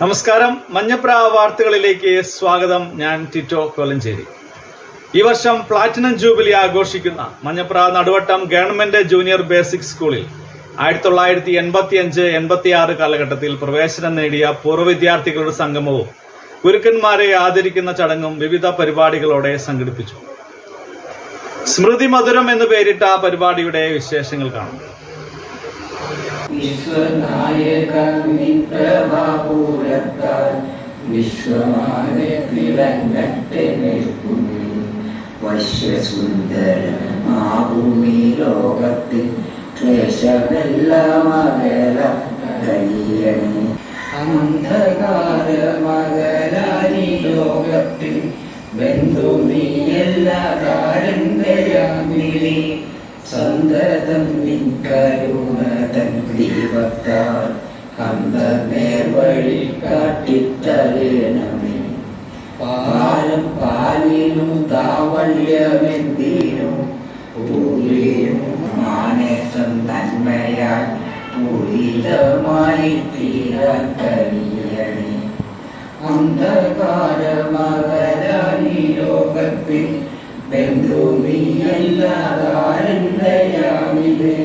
നമസ്കാരം. മഞ്ഞപ്ര വാർത്തകളിലേക്ക് സ്വാഗതം. ഞാൻ ടിറ്റോ കൊലഞ്ചേരി. ഈ വർഷം പ്ലാറ്റിനം ജൂബിലി ആഘോഷിക്കുന്ന Manjapra Naduvattom government junior basic സ്കൂളിൽ ആയിരത്തി തൊള്ളായിരത്തി എൺപത്തി അഞ്ച് എൺപത്തി ആറ് കാലഘട്ടത്തിൽ പ്രവേശനം നേടിയ പൂർവ വിദ്യാർത്ഥികളുടെ സംഗമവും ഗുരുക്കന്മാരെ ആദരിക്കുന്ന ചടങ്ങും വിവിധ പരിപാടികളോടെ സംഘടിപ്പിച്ചു. സ്മൃതി മധുരം എന്ന് പേരിട്ട പരിപാടിയുടെ വിശേഷങ്ങൾ കാണും. വിശ്വനായക വിപ്രഭാപൂരത്താൽ വിശ്വമാനെ തിളങ്ങട്ടെ നിൽക്കുന്നു വശ്യസുന്ദരമാഭൂമി ലോകത്തിൽ ക്ലേശമെല്ലാം അകല എല്ലാ അന്ധകാര മകരാനി ലോകത്തിൽ ബന്ധുമിയല്ലാതാരണ്ടയാമിനി സന്തതം നിൻകരുണതൻ ദീപത്താൽ അന്തനേർവഴി കാട്ടിത്തരേണമേ പാലം പാലിനും താവല്യമെന്തിനും പൂരിയും മാനസം നന്മയാൽ പൂരിതമായി തീരാൻ കഴിയണേ. അന്ധകാരമകരാനി ലോകത്തിൽ ബന്ധുമിയല്ലാതാരണ്ടയാമിതേ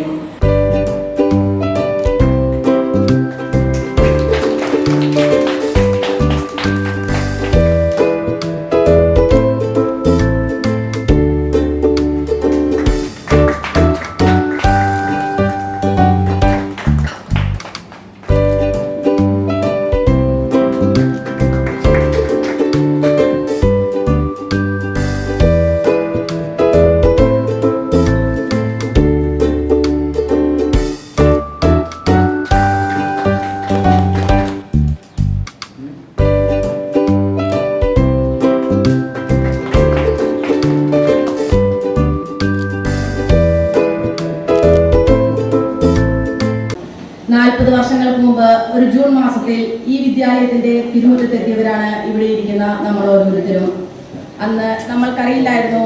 തിരുമുറ്റത്തെത്തിയവരാണ് ഇവിടെ ഇരിക്കുന്ന നമ്മൾ ഓരോരുത്തരും. അന്ന് നമ്മൾക്കറിയില്ലായിരുന്നു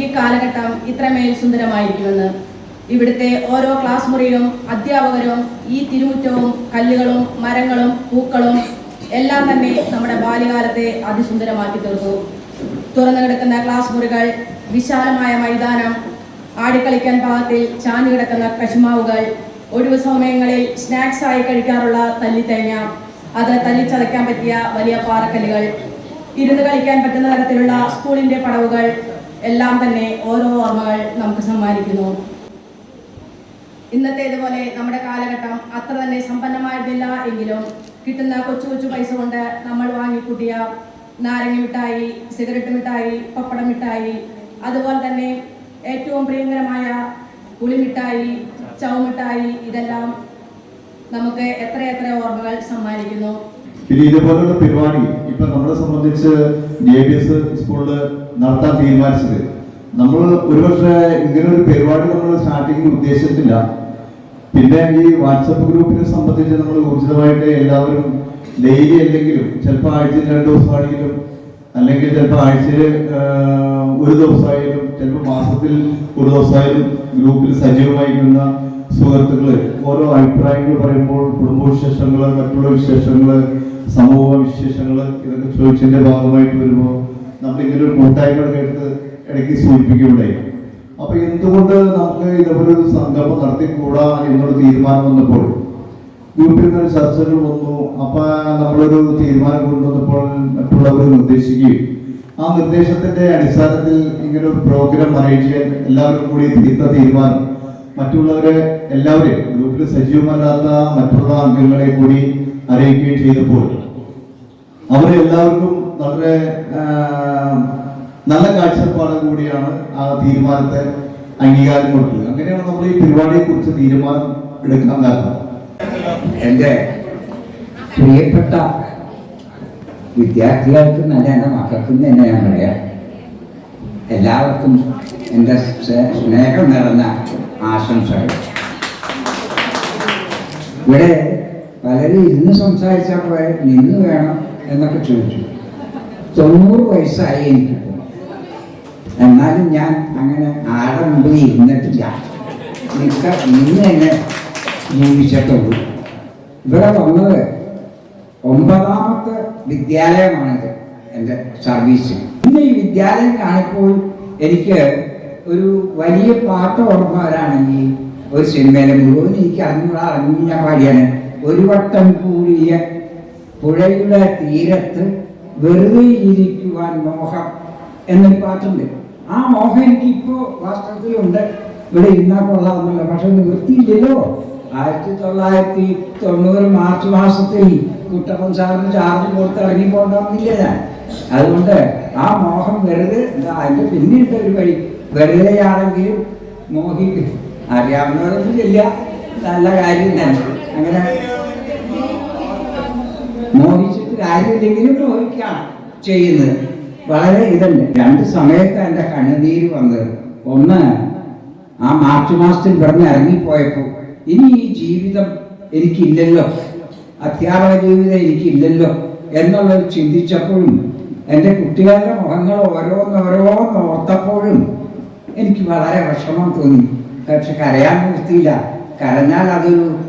ഈ കാലഘട്ടം ഇത്രമേൽ സുന്ദരമായിരിക്കുമെന്ന്. ഇവിടുത്തെ ഓരോ ക്ലാസ് മുറിയും അധ്യാപകരും ഈ തിരുമുറ്റവും കല്ലുകളും മരങ്ങളും പൂക്കളും എല്ലാം തന്നെ നമ്മുടെ ബാല്യകാലത്തെ അതിസുന്ദരമാക്കി തീർത്തു. തുറന്നു കിടക്കുന്ന ക്ലാസ് മുറികൾ വിശാലമായ മൈതാനം ആടിക്കളിക്കാൻ പാകത്തിൽ ചാഞ്ഞു കിടക്കുന്ന കശുമാവുകൾ ഒഴിവു സമയങ്ങളിൽ സ്നാക്സ് ആയി കഴിക്കാറുള്ള തല്ലിത്തേങ്ങ അത് തല്ലിച്ചതയ്ക്കാൻ പറ്റിയ വലിയ പാറക്കല്ലുകൾ. ഇരുന്ന് കളിക്കാൻ പറ്റുന്ന തരത്തിലുള്ള സ്കൂളിന്റെ പടവുകൾ. എല്ലാം തന്നെ ഓരോ ഓർമ്മകൾ നമുക്ക് സമ്മാനിക്കുന്നു. ഇന്നത്തേതുപോലെ നമ്മുടെ കാലഘട്ടം അത്ര തന്നെ സമ്പന്നമായിരുന്നില്ല എങ്കിലും കിട്ടുന്ന കൊച്ചു കൊച്ചു പൈസ കൊണ്ട് നമ്മൾ വാങ്ങിക്കൂട്ടിയ നാരങ്ങ മിഠായി സിഗരറ്റ് മിഠായി പപ്പട മിഠായി അതുപോലെ തന്നെ ഏറ്റവും പ്രിയങ്കരമായ പുളിമിഠായി ചവമിഠായി ഇതെല്ലാം നമുക്ക് എത്ര എത്ര ഓർമ്മകൾ സമ്മാനിക്കുന്നു? പിന്നെ ഇതുപോലുള്ള പരിപാടി ഇപ്പൊ നമ്മളെ സംബന്ധിച്ച് ഡി സ്കൂളിൽ നടത്താൻ തീരുമാനിച്ചത്. നമ്മൾ ഒരുപക്ഷെ ഇങ്ങനെ ഒരു പരിപാടി നമ്മൾ സ്റ്റാർട്ടിങ്ങിൽ ഉദ്ദേശിച്ചിട്ടില്ല പിന്നെ ഈ വാട്സപ്പ് ഗ്രൂപ്പിനെ സംബന്ധിച്ച് നമ്മൾ ഊർജിതമായിട്ട് എല്ലാവരും ഡെയിലി അല്ലെങ്കിലും ചിലപ്പോൾ ആഴ്ചയിൽ രണ്ട് ദിവസമാണെങ്കിലും അല്ലെങ്കിൽ ചിലപ്പോൾ ആഴ്ചയിൽ ഒരു ദിവസമായാലും ചിലപ്പോൾ മാസത്തിൽ ഒരു ദിവസമായാലും ഗ്രൂപ്പിൽ സജീവമായിരിക്കുന്ന സുഹൃത്തുക്കൾ ഓരോ അഭിപ്രായങ്ങൾ പറയുമ്പോൾ കുടുംബ വിശേഷങ്ങൾ മറ്റുള്ള വിശേഷങ്ങൾ സമൂഹ വിശേഷങ്ങൾ ഇതൊക്കെ ചോദിച്ചതിന്റെ ഭാഗമായിട്ട് വരുമ്പോൾ നമ്മൾ ഇങ്ങനെ ഒരു കൂട്ടായ്മയുടെ എടുത്ത് ഇടയ്ക്ക് സൂചിപ്പിക്കുകയുണ്ടായി. അപ്പൊ എന്തുകൊണ്ട് നമുക്ക് ഇതുപോലെ ഒരു സംഗമം നടത്തിക്കൂടാ എന്നൊരു തീരുമാനം വന്നപ്പോൾ ഗ്രൂപ്പിൽ നിന്ന് ചർച്ചകൾ വന്നു. അപ്പൊ നമ്മളൊരു തീരുമാനം കൊണ്ടുവന്നപ്പോൾ മറ്റുള്ളവർ നിർദ്ദേശിക്കുകയും ആ നിർദ്ദേശത്തിന്റെ അടിസ്ഥാനത്തിൽ ഇങ്ങനെ ഒരു പ്രോഗ്രാം അറേഞ്ച് ചെയ്യാൻ എല്ലാവരും കൂടി തീർത്ത തീരുമാനം മറ്റുള്ളവരെ എല്ലാവരെയും ഗ്രൂപ്പിൽ സജീവമല്ലാത്ത മറ്റുള്ള അംഗങ്ങളെ കൂടി അറിയിക്കുകയും ചെയ്തപ്പോൾ അവരെ എല്ലാവർക്കും വളരെ നല്ല കാഴ്ചപ്പാട് കൂടിയാണ് ആ തീരുമാനത്തെ അംഗീകാരം കൊടുത്തത്. അങ്ങനെയാണ് നമ്മൾ ഈ പരിപാടിയെ കുറിച്ച് തീരുമാനം എടുക്കാൻ കാരണം. എന്റെ പ്രിയപ്പെട്ട വിദ്യാർത്ഥികൾക്കും നല്ല എന്റെ മക്കൾക്കും തന്നെ ഞാൻ പറയാം. എല്ലാവർക്കും എന്റെ സ്നേഹം നിറഞ്ഞ ആശംസകൾ. ഇവിടെ പലരും ഇരുന്ന് സംസാരിച്ചപ്പോൾ നിന്ന് വേണം എന്നൊക്കെ ചോദിച്ചു. തൊണ്ണൂറ് വയസ്സായി എനിക്കിപ്പോൾ എന്നാലും ഞാൻ അങ്ങനെ ആടെ മുമ്പിൽ ഇരുന്നിട്ടില്ല. നിൽക്ക ഇന്ന് തന്നെ ജീവിച്ചിട്ടുള്ളൂ. ഇവിടെ വന്നത് ഒമ്പതാമത്തെ വിദ്യാലയമാണിത് എന്റെ സർവീസ് ഇന്ന് ഈ വിദ്യാലയം കാണിപ്പോൾ എനിക്ക് ഒരു വലിയ പാട്ട് ഓർമ്മവരാണെങ്കിൽ ഒരു സിനിമയിലെ മുഴുവൻ എനിക്ക് അറിഞ്ഞൂടാ അറിഞ്ഞു ഞാൻ പാടിയാണ്. ഒരു വട്ടം കൂടിയ പുഴയുടെ തീരത്ത് വെറുതെ ഇരിക്കുവാൻ മോഹം എന്നൊരു പാട്ടുണ്ട്. ആ മോഹം എനിക്കിപ്പോ വാസ്തവത്തിലുണ്ട്. ഇവിടെ ഇരുന്നാൽ കൊള്ളാമെന്നല്ല പക്ഷെ നിവൃത്തിയില്ലല്ലോ ആയിരത്തി തൊള്ളായിരത്തി തൊണ്ണൂറ് മാർച്ച് മാസത്തിൽ കുട്ടപ്പൻ സാറിന് ചാർജ് കൊടുത്ത് ഇറങ്ങി പോകണമെന്നില്ല ഞാൻ. അതുകൊണ്ട് ആ മോഹം വെറുതെ ഇതാ അതിന്റെ പിന്നീട് ഒരു വഴി വെറുതെയാണെങ്കിലും മോഹിക്കും അറിയാവുന്നവരൊന്നുമില്ല നല്ല കാര്യം തന്നെ. അങ്ങനെ മോഹിച്ചിട്ട് കാര്യമില്ലെങ്കിലും മോഹിക്കുകയാണ് ചെയ്യുന്നത്. വളരെ ഇതല്ല? രണ്ട് സമയത്ത് എന്റെ കണ്ണുനീര് വന്നത്. ഒന്ന് ആ മാർച്ച് മാസത്തിൽ പറഞ്ഞ് ഇറങ്ങിപ്പോയപ്പോൾ ഇനി ഈ ജീവിതം എനിക്കില്ലല്ലോ. അധ്യാപക ജീവിതം എനിക്കില്ലല്ലോ എന്നുള്ളത് ചിന്തിച്ചപ്പോഴും എന്റെ കുട്ടികളുടെ മുഖങ്ങൾ ഓരോന്നോരോന്ന് ഓർത്തപ്പോഴും എനിക്ക് വളരെ വിഷമം തോന്നി. പക്ഷെ കരയാൻ നിർത്തിയില്ല കരഞ്ഞാൽ അതൊരു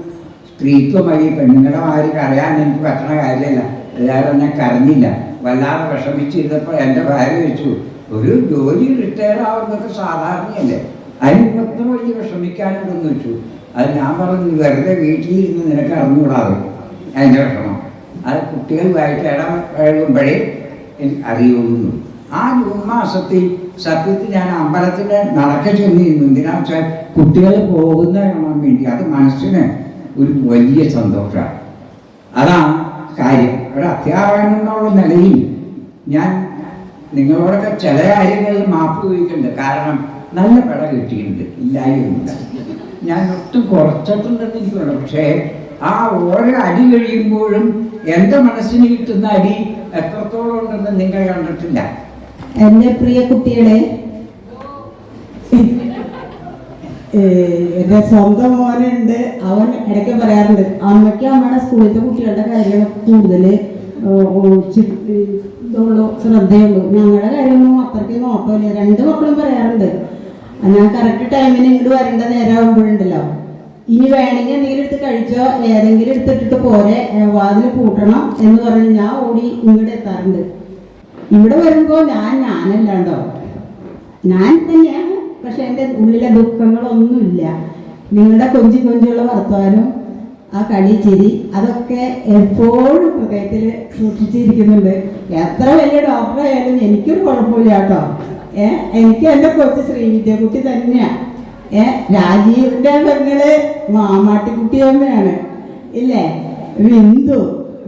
സ്ത്രീത്വമായി പെണ്ണുങ്ങളുടെ മാതിരി കരയാൻ എനിക്ക് പറ്റണ കാര്യമല്ല. എല്ലാവരും ഞാൻ കരഞ്ഞില്ല. വല്ലാതെ വിഷമിച്ചിരുന്നപ്പോൾ എന്റെ ഭാര്യ വെച്ചു ഒരു ജോലി റിട്ടയർ ആവുന്നൊക്കെ സാധാരണയല്ലേ? അതിന് ഇത്ര വലിയ വിഷമിക്കാനുണ്ടെന്ന് വെച്ചു അത് ഞാൻ പറഞ്ഞു വെറുതെ വീട്ടിലിരുന്ന് നിനക്ക് അറിഞ്ഞുകൂടാതെ? അതിന്റെ വിഷമം. അത് കുട്ടികളുമായിട്ട് ഇടപഴകുമ്പോഴേ അറിയുള്ളൂ. ആ ജൂൺ മാസത്തിൽ സത്യത്തിൽ ഞാൻ അമ്പലത്തിൽ നടക്ക ചെന്നിരുന്നു. എന്തിനാ വെച്ചാൽ കുട്ടികൾ പോകുന്ന കാണാൻ വേണ്ടി. അത് മനസ്സിന് ഒരു വലിയ സന്തോഷമാണ്. അതാണ് കാര്യം. ഒരു അധ്യാപകൻ എന്നുള്ള നിലയിൽ ഞാൻ നിങ്ങളോടൊക്കെ ചില കാര്യങ്ങളിൽ മാപ്പ് ചോദിക്കുന്നുണ്ട് കാരണം നല്ല പട കിട്ടിയിട്ടുണ്ട്. ഇല്ലായിരുന്നില്ല ഞാൻ ഒട്ടും കുറച്ചിട്ടുണ്ടെന്ന് എനിക്ക് വേണം. പക്ഷേ ആ ഓരോ അടി കഴിയുമ്പോഴും എന്റെ മനസ്സിന് കിട്ടുന്ന അടി എത്രത്തോളം ഉണ്ടെന്ന് നിങ്ങൾ കണ്ടിട്ടില്ല. എന്റെ പ്രിയ കുട്ടികളെ എന്റെ സ്വന്തം മോനുണ്ട്. അവൻ ഇടയ്ക്ക് പറയാറുണ്ട് അമ്മയ്ക്ക് അമ്മയുടെ സ്കൂളിലത്തെ കുട്ടികളുടെ കാര്യം കൂടുതൽ ഇതുള്ളൂ ശ്രദ്ധയുള്ളൂ. ഞങ്ങളുടെ കാര്യമൊന്നും അത്രയ്ക്ക് നോട്ടമില്ല. രണ്ട് മക്കളും പറയാറുണ്ട് ഞാൻ കറക്റ്റ് ടൈമിന് ഇങ്ങോട്ട് വരേണ്ട നേരം ആകുമ്പോഴുണ്ടല്ലോ ഇനി വേണമെങ്കിൽ എന്തെങ്കിലും എടുത്ത് കഴിച്ചോ ഏതെങ്കിലും എടുത്തിട്ടിട്ട് പോരെ വാതിൽ പൂട്ടണം എന്ന് പറഞ്ഞ് ഞാൻ ഓടി ഇങ്ങോട്ട് എത്താറുണ്ട്. ഇവിടെ വരുമ്പോ ഞാൻ ഞാനല്ലാണ്ടോ? ഞാൻ തന്നെയാണ് പക്ഷെ എന്റെ ഉള്ളിലെ ദുഃഖങ്ങളൊന്നുമില്ല. നിങ്ങളുടെ കൊഞ്ചി കൊഞ്ചുള്ള വർത്തമാനം ആ കളി ചിരി അതൊക്കെ എപ്പോഴും ഹൃദയത്തിൽ സൂക്ഷിച്ചിരിക്കുന്നുണ്ട്. എത്ര വലിയ ഡോക്ടറായാലും എനിക്കൊരു കുഴപ്പമില്ല കേട്ടോ. ഏ എനിക്ക് എന്റെ കൊച്ചു ശ്രീവിദ്യകുട്ടി തന്നെയാണ് ഏ രാജീവിന്റെ പെങ്ങൾ മാമാട്ടിക്കുട്ടി തന്നെയാണ് ഇല്ലേ? ബിന്ദു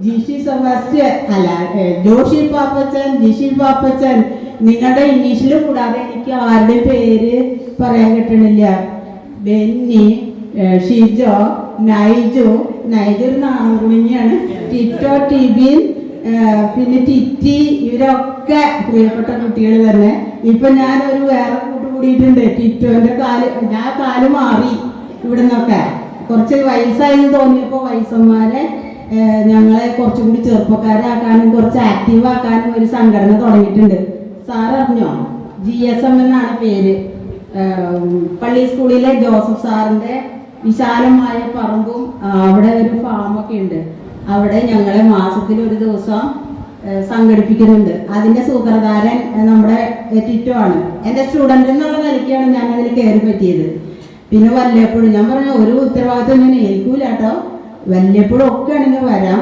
ജിഷി സെബാസ്റ്റ്യൻ അല്ല ജോഷി പാപ്പച്ചൻ ജിഷി പാപ്പച്ചൻ നിങ്ങളുടെ ഇംഗ്ലീഷിൽ കൂടാതെ എനിക്ക് ആരുടെ പേര് പറയാൻ കിട്ടണില്ല? ബെന്നി ഷിജോ നൈജു. നൈജു ഒരു നാണുകുണിയാണ് ടിറ്റോ ടിബിൻ പിന്നെ ടിറ്റി ഇവരൊക്കെ പ്രിയപ്പെട്ട കുട്ടികൾ തന്നെ. ഇപ്പൊ ഞാൻ ഒരു വേറെ കൂട്ട് കൂടിയിട്ടുണ്ട്. ടിറ്റോന്റെ കാൽ ഞാൻ കാൽ മാറി ഇവിടുന്നൊക്കെ. കുറച്ച് വയസ്സായി തോന്നിയപ്പോൾ വയസ്സന്മാരെ ഞങ്ങളെ കുറച്ചും കൂടി ചെറുപ്പക്കാരാക്കാനും കുറച്ച് ആക്റ്റീവ് ആക്കാനും ഒരു സംഘടന തുടങ്ങിയിട്ടുണ്ട്. സാർ അറിഞ്ഞോ? ജി എസ് എം എന്നാണ് പേര്. പള്ളി സ്കൂളിലെ ജോസഫ് സാറിന്റെ വിശാലമായ പറമ്പും അവിടെ ഒരു ഫാമൊക്കെ ഉണ്ട്. അവിടെ ഞങ്ങളെ മാസത്തിൽ ഒരു ദിവസം സംഘടിപ്പിക്കുന്നുണ്ട്. അതിന്റെ സൂത്രധാരൻ നമ്മുടെ ടിറ്റോ ആണ്. എന്റെ സ്റ്റുഡന്റ് എന്നുള്ള നിലയ്ക്കാണ് ഞാൻ അതിൽ കയറി പറ്റിയത്. പിന്നെ വല്ലപ്പോഴും ഞാൻ പറഞ്ഞ ഒരു ഉത്തരവാദിത്വം ഞാൻ ഏൽക്കൂല കേട്ടോ. വല്ലപ്പോഴും ഒക്കെ ആണെങ്കിൽ വരാം.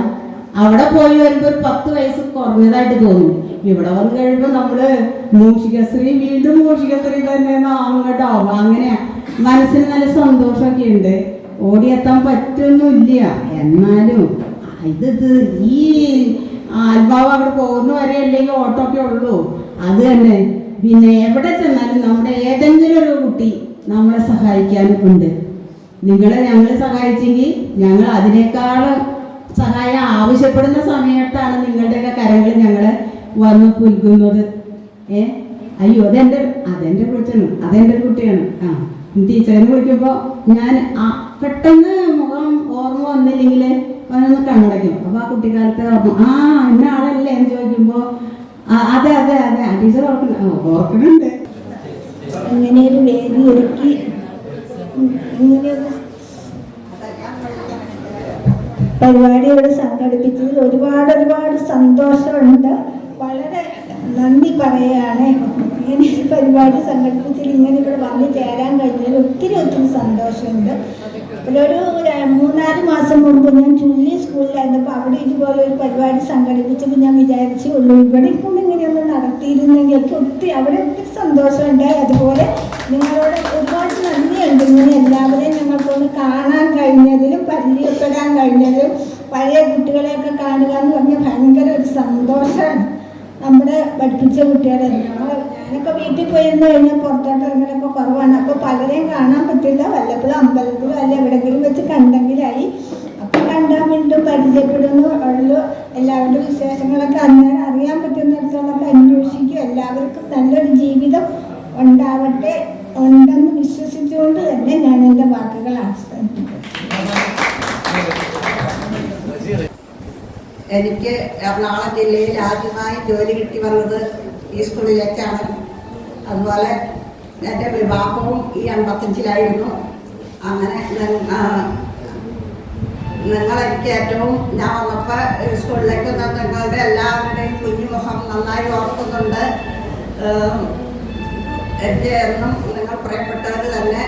അവിടെ പോയി വരുമ്പോൾ ഒരു പത്ത് വയസ്സ് കുറഞ്ഞതായിട്ട് തോന്നും. ഇവിടെ വന്നു കഴിയുമ്പോൾ നമ്മൾ മൂഷികശ്രീ വീണ്ടും മൂഷികശ്രീ തന്നെ അങ്ങോട്ടോ അങ്ങനെ മനസ്സിന് നല്ല സന്തോഷമൊക്കെ ഉണ്ട് ഓടിയെത്താൻ പറ്റൊന്നുമില്ല. എന്നാലും ഇത് ഈ ആത്മാവ് അവിടെ പോകുന്ന വരെ അല്ലെങ്കിൽ ഓട്ടോ ഒക്കെ ഉള്ളൂ. അത് തന്നെ. പിന്നെ എവിടെ ചെന്നാലും നമ്മുടെ ഏതെങ്കിലും ഒരു കുട്ടി നമ്മളെ സഹായിക്കാനും ഉണ്ട്. നിങ്ങളെ ഞങ്ങൾ സഹായിച്ചെങ്കിൽ ഞങ്ങൾ അതിനേക്കാളും സഹായം ആവശ്യപ്പെടുന്ന സമയത്താണ് നിങ്ങളുടെയൊക്കെ കരങ്ങൾ ഞങ്ങളെ വന്ന് പുൽകുന്നത്. ഏ? അയ്യോ അതെന്റെ അതെന്റെ കുട്ടിയാണ് അതെന്റെ ഒരു കുട്ടിയാണ്. ആ ടീച്ചറിനെ വിളിക്കുമ്പോൾ ഞാൻ പെട്ടെന്ന് മുഖം ഓർമ്മ വന്നില്ലെങ്കിൽ അവനൊന്ന് കണ്ണടയ്ക്കും. അപ്പോൾ ആ കുട്ടിക്കാലത്തെ ആ എന്നെ ആളല്ലേ എന്ന് ചോദിക്കുമ്പോൾ അതെ അതെ അതെ ടീച്ചർ ഓർക്കുന്നുണ്ട്. ഓർക്കുന്നുണ്ട്. അങ്ങനെ ഒരു വേദി ഒരുക്കി പരിപാടി ഇവിടെ സംഘടിപ്പിച്ചതിൽ ഒരുപാട് ഒരുപാട് സന്തോഷമുണ്ട്. വളരെ നന്ദി പറയുകയാണ്. ഇങ്ങനെ ഒരു പരിപാടി സംഘടിപ്പിച്ചതിൽ ഇങ്ങനെ ഇവിടെ വന്നു ചേരാൻ കഴിഞ്ഞതിൽ ഒത്തിരി ഒത്തിരി സന്തോഷമുണ്ട്. ഒരു മൂന്നാൽ മാസം മുമ്പ് ഞാൻ ചുള്ളി സ്കൂളിലായിരുന്നപ്പോൾ അവിടെ ഇതുപോലെ ഒരു പരിപാടി സംഘടിപ്പിച്ചപ്പോൾ ഞാൻ വിചാരിച്ചു ഉള്ളൂ ഇവിടെ കൊണ്ട് ഇങ്ങനെയൊന്ന് നടത്തിയിരുന്നെങ്കിൽ ഒത്തിരി അവിടെ ഒത്തിരി സന്തോഷമുണ്ടായി. അതുപോലെ നിങ്ങളോട് ഒരുപാട് ഇങ്ങനെ എല്ലാവരെയും ഞങ്ങൾക്കൊന്ന് കാണാൻ കഴിഞ്ഞതിലും പരിചയപ്പെടാൻ കഴിഞ്ഞതിലും പഴയ കുട്ടികളെയൊക്കെ കാണുക എന്ന് പറഞ്ഞാൽ ഭയങ്കര ഒരു സന്തോഷമാണ്. നമ്മുടെ പഠിപ്പിച്ച കുട്ടികളെ ഞാനൊക്കെ വീട്ടിൽ പോയിരുന്നു കഴിഞ്ഞാൽ പുറത്തോട്ട് ഇറങ്ങലൊക്കെ കുറവാണ്. അപ്പോൾ പലരെയും കാണാൻ പറ്റില്ല. വല്ലപ്പോഴും അമ്പലത്തിലോ അല്ല എവിടെങ്കിലും വെച്ച് കണ്ടെങ്കിലായി. അപ്പം കണ്ടാൽ വീണ്ടും പരിചയപ്പെടുന്നു. ഉള്ളു. എല്ലാവരുടെ വിശേഷങ്ങളൊക്കെ അന്നേരം അറിയാൻ പറ്റുന്നിടത്തോളൊക്കെ അന്വേഷിക്കും. എല്ലാവർക്കും നല്ലൊരു ജീവിതം ഉണ്ടാവട്ടെ ഉണ്ടെന്ന് വിശ്വസിച്ചുകൊണ്ട് തന്നെ ഞാൻ എന്റെ വാക്കുകൾ എനിക്ക് എറണാകുളം ജില്ലയിൽ ആദ്യമായി ജോലി കിട്ടി വന്നത് ഈ സ്കൂളിലേക്കാണ് അതുപോലെ എന്റെ വിവാഹവും ഈ അമ്പത്തഞ്ചിലായിരുന്നു അങ്ങനെ നിങ്ങൾ എനിക്ക് ഏറ്റവും ഞാൻ വന്നപ്പോൾ സ്കൂളിലേക്ക് നിങ്ങളുടെ എല്ലാവരുടെയും കുഞ്ഞുമുഖം നന്നായി ഓർക്കുന്നുണ്ട്. എന്റെ എന്നും പ്രിയപ്പെട്ടവർ തന്നെ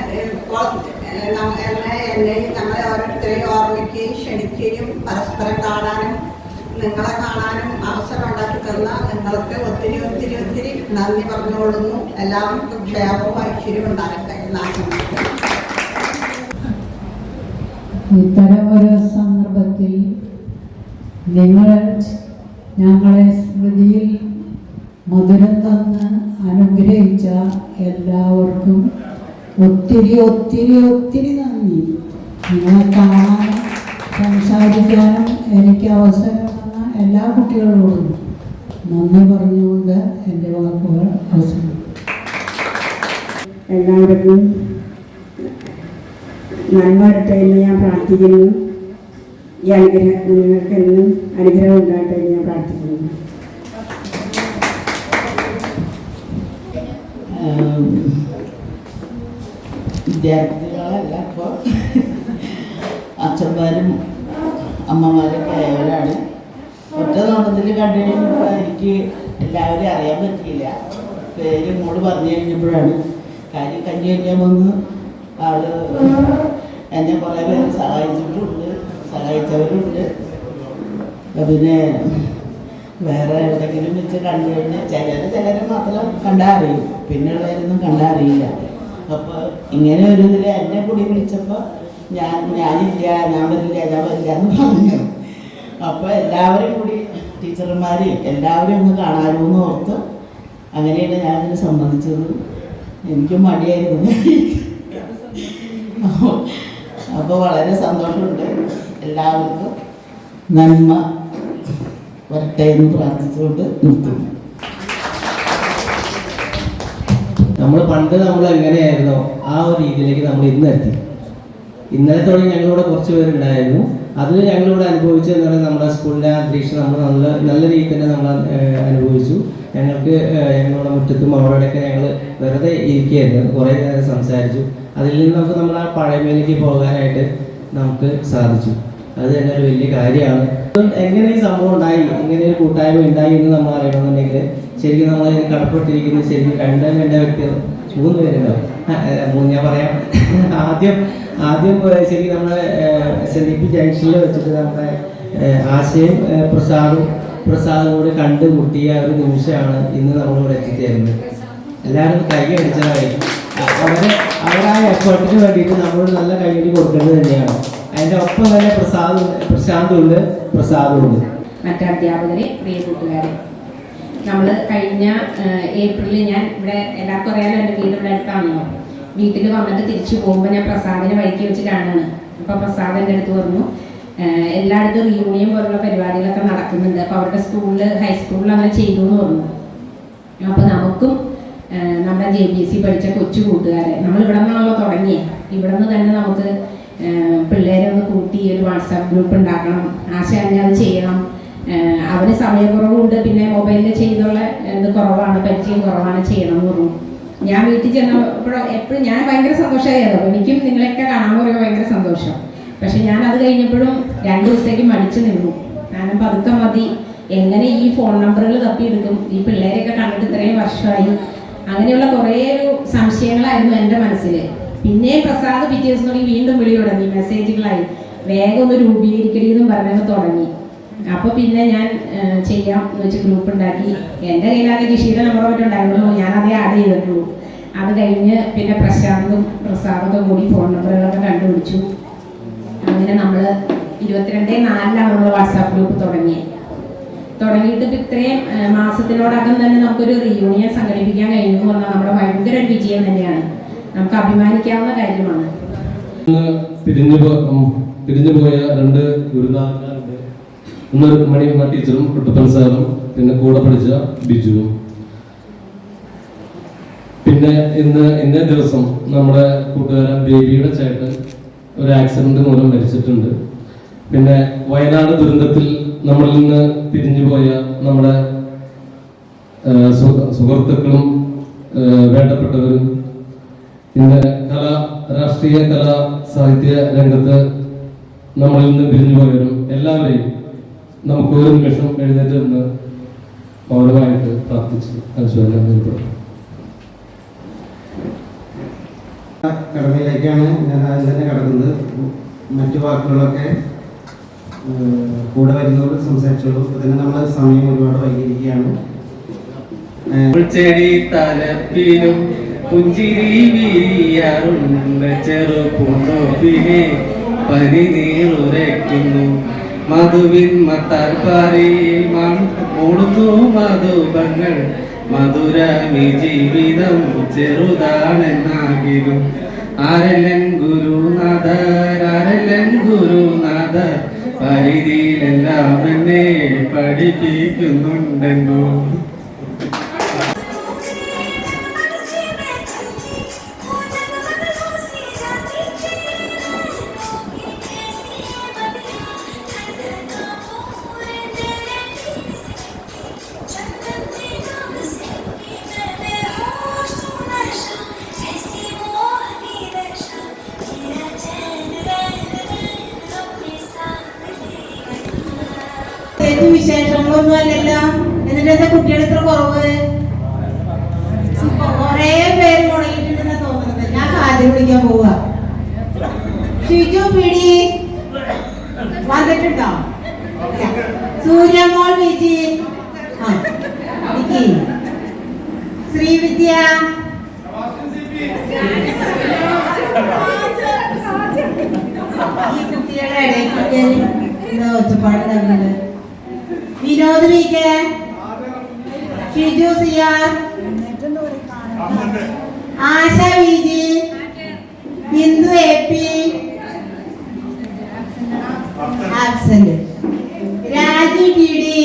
എന്നെ എന്നെയും നമ്മളെ ഓരോരുത്തരെയും ഓർമ്മിക്കുകയും ക്ഷണിക്കുകയും പരസ്പരം കാണാനും നിങ്ങളെ കാണാനും അവസരം ഉണ്ടാക്കി തന്ന നിങ്ങൾക്ക് ഒത്തിരി ഒത്തിരി ഒത്തിരി നന്ദി പറഞ്ഞുകൊള്ളുന്നു. എല്ലാവർക്കും ക്ഷേമവും ഐശ്വര്യവും ഉണ്ടാകട്ടെ നന്ദി ഇത്തരം ഒരു സന്ദർഭത്തിൽ നിങ്ങൾ ഞങ്ങളെ സ്മൃതിയിൽ മധുരം തന്ന് അനുഗ്രഹിച്ച എല്ലാവർക്കും ഒത്തിരി ഒത്തിരി ഒത്തിരി നന്ദി. നിങ്ങളെ കാണാനും സംസാരിക്കാനും എനിക്ക് അവസരം തന്ന എല്ലാ കുട്ടികളോടും നന്ദി പറഞ്ഞുകൊണ്ട് എന്റെ വാക്കുകൾ അവസരം എല്ലാവർക്കും നന്മ വരട്ടെ എന്ന് ഞാൻ പ്രാർത്ഥിക്കുന്നു. ഈ അനുഗ്രഹം നിങ്ങൾക്ക് എന്നും അനുഗ്രഹം ഉണ്ടാകട്ടെ ഞാൻ പ്രാർത്ഥിക്കുന്നു. വിദ്യാർത്ഥികളല്ല ഇപ്പോൾ അച്ഛന്മാരും അമ്മമാരൊക്കെ ആയവരാണ് ഒറ്റ നോട്ടത്തിൽ കണ്ടു കഴിഞ്ഞപ്പോൾ എനിക്ക് എല്ലാവരെയും അറിയാൻ പറ്റിയില്ല. പേര് മോൾ പറഞ്ഞു കഴിഞ്ഞപ്പോഴാണ് കാര്യം കഞ്ഞി കഴിക്കാൻ വന്ന് ആൾ എന്നെ കുറേ പേര് സഹായിച്ചിട്ടുണ്ട് സഹായിച്ചവരുണ്ട്. പിന്നെ വേറെ എവിടെയെങ്കിലും വെച്ച് കണ്ടു കഴിഞ്ഞാൽ ചിലർ ചിലരെ മാത്രം കണ്ടാൽ അറിയും പിന്നെയുള്ളവരൊന്നും കണ്ടാൽ അറിയില്ല അപ്പോൾ ഇങ്ങനെ ഒരു ഇതിൽ എന്നെ കൂടി വിളിച്ചപ്പോൾ ഞാൻ ഞാനില്ല ഞാൻ വരില്ല ഞാൻ വരില്ല എന്ന് പറഞ്ഞു. അപ്പോൾ എല്ലാവരും കൂടി ടീച്ചർമാരെയും എല്ലാവരും ഒന്ന് കാണാമോ എന്ന് ഓർത്ത് അങ്ങനെയാണ് ഞാനിതിന് സംബന്ധിച്ചത് എനിക്കും മടിയായിരുന്നു. അപ്പോൾ വളരെ സന്തോഷമുണ്ട്. എല്ലാവർക്കും നന്മ. വരട്ടെ എന്ന് പ്രാർത്ഥിച്ചുകൊണ്ട് നിർത്തുന്നു. നമ്മൾ പണ്ട് നമ്മൾ എങ്ങനെയായിരുന്നോ ആ ഒരു രീതിയിലേക്ക് നമ്മൾ ഇന്ന് എത്തി. ഇന്നലെ തുടങ്ങി ഞങ്ങളിവിടെ കുറച്ച് പേരുണ്ടായിരുന്നു. അതിൽ ഞങ്ങളിവിടെ അനുഭവിച്ചതെന്ന് പറയുന്നത് നമ്മുടെ സ്കൂളിലെ അന്തരീക്ഷം നമ്മൾ നല്ല നല്ല രീതിയിൽ തന്നെ നമ്മൾ അനുഭവിച്ചു. ഞങ്ങൾക്ക് ഞങ്ങളുടെ മുറ്റത്തും അവിടെയൊക്കെ ഞങ്ങൾ വെറുതെ ഇരിക്കുകയായിരുന്നു. കുറേ നേരം സംസാരിച്ചു. അതിൽ നിന്നൊക്കെ നമ്മൾ പഴയ പഴമയിലേക്ക് പോകാനായിട്ട് നമുക്ക് സാധിച്ചു. അത് തന്നെ ഒരു വലിയ കാര്യമാണ്. എങ്ങനെ ഈ സംഭവം ഉണ്ടായി? എങ്ങനെ ഒരു കൂട്ടായ്മ ഉണ്ടായി എന്ന് നമ്മൾ അറിയണമെന്നുണ്ടെങ്കിൽ ശരിക്കും നമ്മൾ ഇതിന് കടപ്പെട്ടിരിക്കുന്ന ശരിക്കും രണ്ട് രണ്ട് വ്യക്തികൾ മൂന്ന് പേരുണ്ടാവും. മൂന്ന് ഞാൻ പറയാം. ആദ്യം ആദ്യം ശരി നമ്മുടെ എസ് എൽ ഡി പി ജംഗ്ഷനിൽ വെച്ചിട്ട് നമ്മുടെ ആശയം പ്രസാദും പ്രസാദും കൂടി കണ്ടുമുട്ടിയ ഒരു നിമിഷമാണ് ഇന്ന് നമ്മളിവിടെ എത്തിച്ചേരുന്നത്. എല്ലാവരും കൈ അടിച്ചതായി അവരെ അവരായ എഫേർട്ടിന് വേണ്ടിയിട്ട് നമ്മൾ നല്ല കൈയടി കൊടുക്കേണ്ടത് തന്നെയാണ്. അതിന്റെ ഒപ്പം തന്നെ പ്രസാദ് പ്രശാന്തമുണ്ട് പ്രസാദമുണ്ട് മറ്റേ അധ്യാപകരെ പ്രിയ കൂട്ടുകാരെ. നമ്മൾ കഴിഞ്ഞ ഏപ്രിലിൽ ഞാൻ ഇവിടെ എല്ലാവർക്കും അറിയാലോ എന്റെ വീട് ഇവിടെ അടുത്താണല്ലോ. വീട്ടിൽ വന്നിട്ട് തിരിച്ചു പോകുമ്പോൾ ഞാൻ പ്രസാദിനെ വഴിക്ക് വെച്ച് കാണുകയാണ് അപ്പോൾ പ്രസാദ് എന്റെ അടുത്ത് പറഞ്ഞു എല്ലായിടത്തും റീയൂണിയൻ പോലുള്ള പരിപാടികളൊക്കെ നടക്കുന്നുണ്ട്. അപ്പോൾ അവരുടെ സ്കൂളിൽ ഹൈസ്കൂളിൽ അങ്ങനെ ചെയ്തു എന്ന് പറഞ്ഞു. അപ്പോൾ നമുക്കും നമ്മുടെ ജെ ബി എസ് സി പഠിച്ച കൊച്ചു കൂട്ടുകാരെ നമ്മൾ ഇവിടെ നിന്നാണല്ലോ തുടങ്ങിയത് ഇവിടെ നിന്ന് തന്നെ നമുക്ക് പിള്ളേരെ ഒന്ന് കൂട്ടി ഒരു വാട്സാപ്പ് ഗ്രൂപ്പ് ഉണ്ടാക്കണം. ആശ തന്നെ അത് ചെയ്യണം. അവന് സമയക്കുറവുണ്ട് പിന്നെ മൊബൈലിൽ ചെയ്തുള്ള ഇത് കുറവാണ് പരിചയം കുറവാണ് ചെയ്യണം എന്ന് പറഞ്ഞു ഞാൻ വീട്ടിൽ ചെന്നപ്പോൾ എപ്പോഴും ഞാൻ ഭയങ്കര സന്തോഷമായിരുന്നു. അപ്പോൾ എനിക്കും നിങ്ങളെയൊക്കെ കാണാൻ പറയുമ്പോൾ ഭയങ്കര സന്തോഷം. പക്ഷെ ഞാൻ അത് കഴിഞ്ഞപ്പോഴും രണ്ട് ദിവസത്തേക്ക് മടിച്ചു നിന്നു. കാരണം പതുക്കെ മതി. എങ്ങനെ ഈ ഫോൺ നമ്പറുകൾ തപ്പിയെടുക്കും ഈ പിള്ളേരെയൊക്കെ കണ്ടിട്ട് ഇത്രയും വർഷമായി. അങ്ങനെയുള്ള കുറേ ഒരു സംശയങ്ങളായിരുന്നു എന്റെ മനസ്സിൽ പിന്നെയും പ്രസാദ് പിറ്റേ ദിവസം തുടങ്ങി വീണ്ടും വിളി തുടങ്ങി. മെസ്സേജുകളായി. വേഗം ഒന്ന് രൂപീകരിക്കടി എന്നും പറഞ്ഞങ്ങ് തുടങ്ങി. അപ്പൊ പിന്നെ ഞാൻ ചെയ്യാം എന്ന് വെച്ച് ഗ്രൂപ്പ് ഉണ്ടാക്കി. എന്റെ കയ്യിലാകെ ജിഷിയുടെ നമ്പർ മറ്റും ഉണ്ടായിരുന്നു ഞാൻ അതേ ആഡ് ചെയ്തിട്ടുള്ളൂ അത് കഴിഞ്ഞ് പിന്നെ പ്രശാന്തും പ്രസാദൊക്കെ കൂടി ഫോൺ നമ്പറുകളൊക്കെ കണ്ടുപിടിച്ചു. അങ്ങനെ നമ്മൾ ഇരുപത്തിരണ്ട് നാലിലാണ് നമ്മൾ വാട്സാപ്പ് ഗ്രൂപ്പ് തുടങ്ങിയത് തുടങ്ങിയിട്ട് ഇപ്പം ഇത്രയും മാസത്തിനോടകം തന്നെ നമുക്കൊരു റീയൂണിയൻ സംഘടിപ്പിക്കാൻ കഴിയുമെന്ന് പറഞ്ഞാൽ നമ്മുടെ ഭയങ്കര വിജയം തന്നെയാണ്. നമുക്ക് അഭിമാനിക്കാവുന്ന കാര്യമാണ്. പിരിഞ്ഞു പിരിഞ്ഞു പോയ രണ്ട് ഗുരുനാഥന്മാരുണ്ട്. ഒന്ന് മണിയമ്മ ടീച്ചറും കുട്ടപ്പൻ സാറും പിന്നെ കൂടെ പഠിച്ച ബിജുവും. പിന്നെ ഇന്ന് ഇന്നേ ദിവസം നമ്മുടെ കൂട്ടുകാരൻ ബേബിയുടെ ചേട്ടൻ ഒരു ആക്സിഡന്റ് മൂലം മരിച്ചിട്ടുണ്ട്. പിന്നെ വയനാട് ദുരന്തത്തിൽ നമ്മളിൽ നിന്ന് പിരിഞ്ഞു പോയ നമ്മുടെ സുഹൃത്തുക്കളും വേണ്ടപ്പെട്ടവരും ഇന്ന് കല രാഷ്ട്രീയ കല സാഹിത്യ രംഗത്ത് നമ്മളിൽ നിന്ന് പിരിഞ്ഞു പോയവരും എല്ലാവരെയും നമുക്ക് ഒരു നിമിഷം എഴുന്നേറ്റ് നിന്ന് പൗരമായിട്ട് പ്രാർത്ഥിച്ച് അനുശോചനം കടമയിലേക്കാണ് ഞാൻ ആദ്യം തന്നെ കടക്കുന്നത് മറ്റു വാക്കുകളൊക്കെ കൂടെ വരുന്നവർ സംസാരിച്ചോളൂ. ഇപ്പൊ തന്നെ നമ്മൾ സമയം ഒരുപാട് വൈകിയിരിക്കുകയാണ്. ചെടി തലപ്പിലും പുഞ്ചിരി വിരിയാറുണ്ട് ചെറുപൂന്തോപ്പിനെ പരിനീറുരയ്ക്കുന്നു. മധുവിൻ മത്താൽപ്പാറി മൂടുന്നു മധുബങ്ങൾ മധുരമി ജീവിതം ചെറുതാണെന്നാകിലും. ആരല്ലൻ ഗുരുനാഥർ ആരല്ലൻ ഗുരുനാഥർ പരിധിയിലെല്ലാം എന്നെ പഠിപ്പിക്കുന്നുണ്ടെന്നോ. വിളിക്കാൻ പോവുക. Shiju P T? വന്നിട്ടുണ്ടോ? Suryamol Viji. Viji. Sreevidya Vinod Asha V G Bindu A P absent Raju T D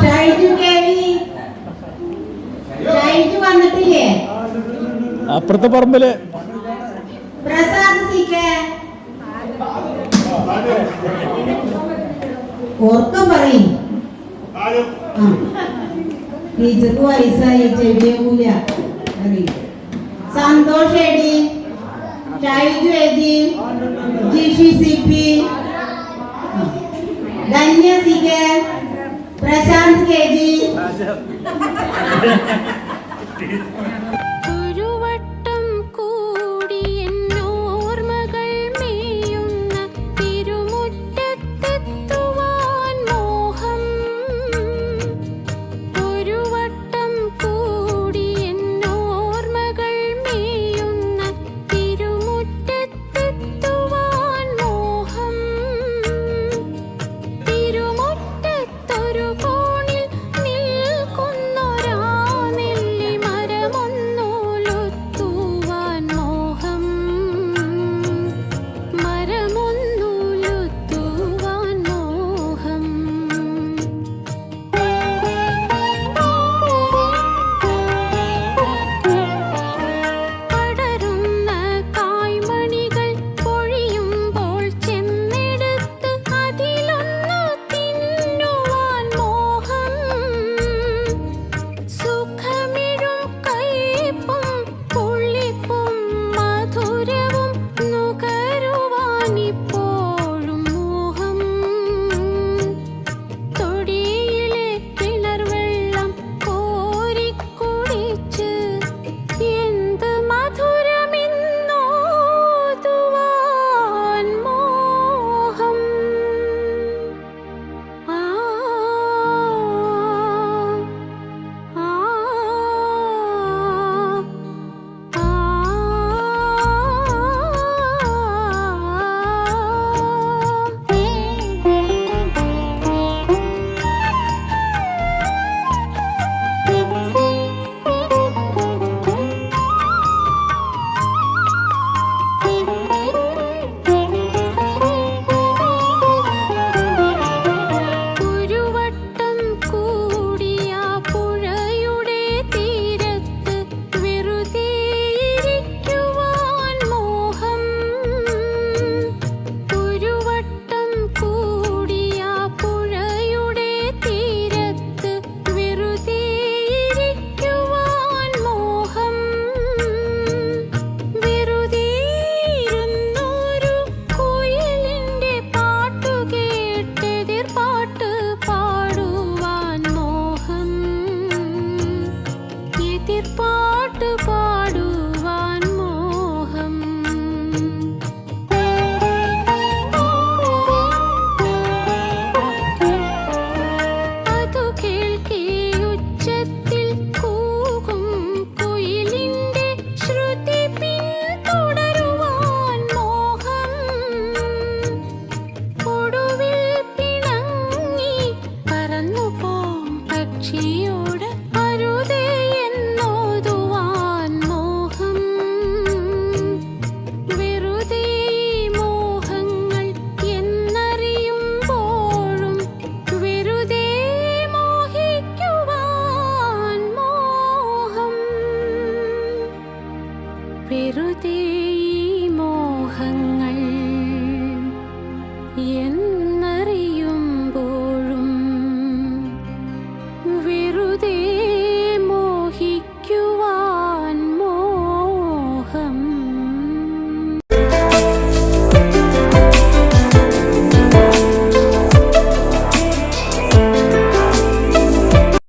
Shaiju K V Shaiju വന്നിട്ടില്ലേ? അപ്പുറത്തെ പറമ്പിൽ. പ്രസാദ് സി കെ ഓർക്കം പറയും. ആ. ടീച്ചർക്ക് വയസ്സായി ചെവിയാകൂല അറിയും Santhosh AT Shaiju AG Jishi C P ആ. Dhanya C K Prashanth K G